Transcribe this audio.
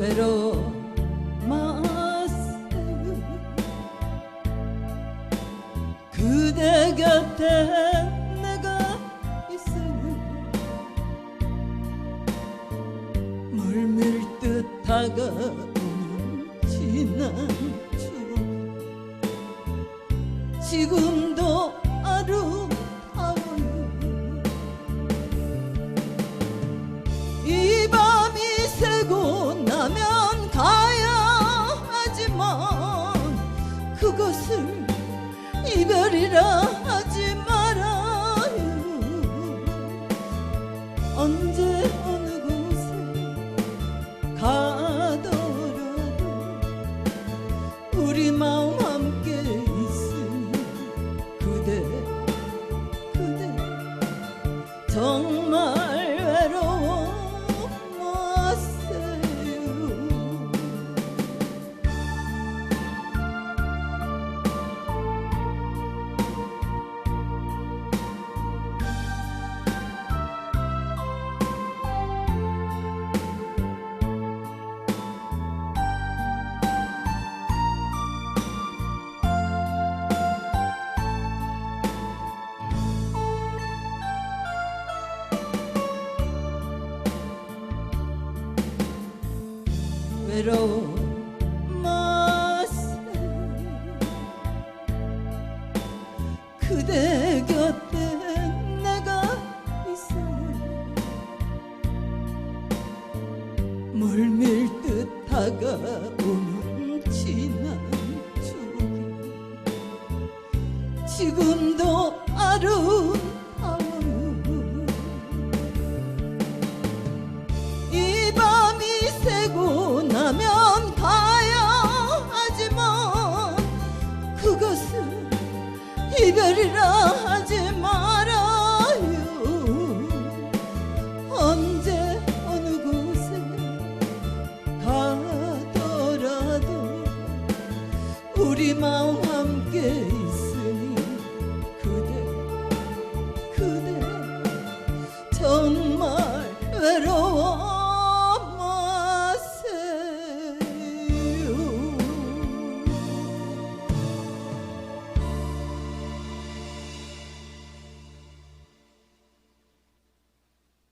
외로웠어 그대 곁에 내가 있으니 물밀 듯 다가오는 지난 추억. 지금 이별이라 하지 말아요 언제 어느 곳에 가더라도 우리 마음 함께 있으니 그대 그대 정말 그대 곁에 내가 있어요. 멀밀 듯 다가오는 지난 추억이 지금도 아름 하지 말아요. 언제 어느 곳에 가더라도 우리 마음 함께 있으니 그대 그대 정말 외로워.